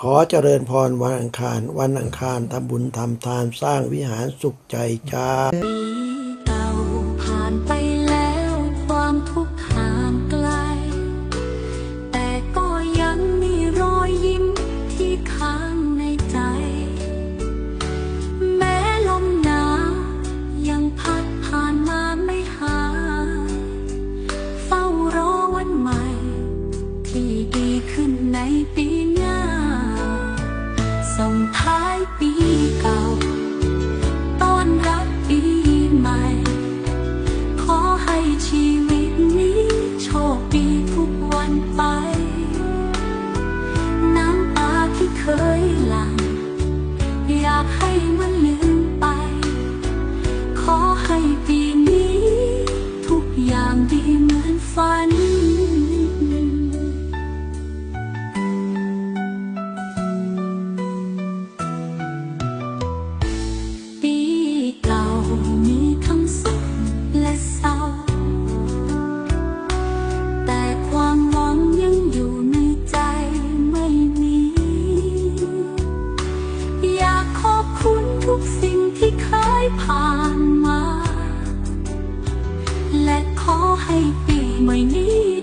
ขอเจริญพรวันอังคาร วันอังคารทำบุญทำทานสร้างวิหารสุขใจจ้าปีเก่าผ่านไปแล้วความทุกข์ห่างไกล แต่ก็ยังมีรอยยิ้มที่ค้างในใจ แม้ลมหนาวยังพัดผ่านมาไม่หายเฝ้ารอวันใหม่ ที่ดีขึ้นในปีหน้าส่งท้ กสิ่งที่เคยผ่านมา และขอให้ปีใหม่นี้